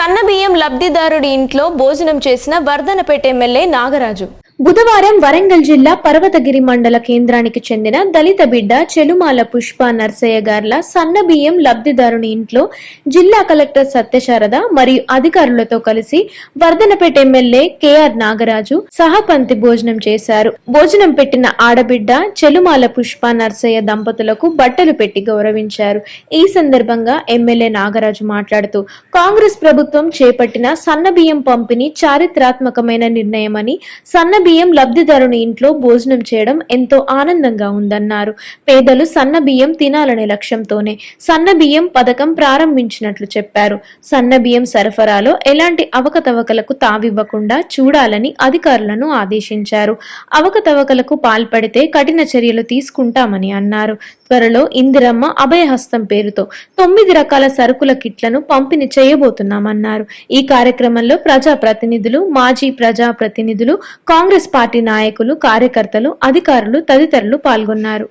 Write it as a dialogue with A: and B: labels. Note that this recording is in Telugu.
A: సన్నబియ్యం లబ్ధిదారుడి ఇంట్లో భోజనం చేసిన వర్ధనపేట ఎమ్మెల్యే నాగరాజు.
B: బుధవారం వరంగల్ జిల్లా పర్వతగిరి మండల కేంద్రానికి చెందిన దళిత బిడ్డ చెలుమాల పుష్ప నర్సయ్య గార్ల సన్న బియ్యం లబ్ధిదారుని ఇంట్లో జిల్లా కలెక్టర్ సత్యశారద మరియు అధికారులతో కలిసి వర్ధనపేట ఎమ్మెల్యే కెఆర్ నాగరాజు సహపంతి భోజనం చేశారు. భోజనం పెట్టిన ఆడబిడ్డ చెలుమాల పుష్ప నర్సయ్య దంపతులకు బట్టలు పెట్టి గౌరవించారు. ఈ సందర్భంగా ఎమ్మెల్యే నాగరాజు మాట్లాడుతూ కాంగ్రెస్ ప్రభుత్వం చేపట్టిన సన్న బియ్యం పంపిణీ చారిత్రాత్మకమైన నిర్ణయమని సన్న బియ్యం లబ్ధిదారుని ఇంట్లో భోజనం చేయడం ఎంతో ఆనందంగా ఉందన్నారు. పేదలు సన్న బియ్యం తినాలనే లక్ష్యంతోనే సన్న బియ్యం పథకం ప్రారంభించినట్లు చెప్పారు. సన్న బియ్యం సరఫరాలో ఎలాంటి అవకతవకలకు తావివ్వకుండా చూడాలని అధికారులను ఆదేశించారు. అవకతవకలకు పాల్పడితే కఠిన చర్యలు తీసుకుంటామని అన్నారు. త్వరలో ఇందిరమ్మ అభయహస్తం పేరుతో తొమ్మిది రకాల సరుకుల కిట్లను పంపిణీ చేయబోతున్నామన్నారు. ఈ కార్యక్రమంలో ప్రజా ప్రతినిధులు మాజీ ప్రజా ప్రతినిధులు కాంగ్రెస్ పార్టీ నాయకులు కార్యకర్తలు అధికారులు తదితరులు పాల్గొన్నారు.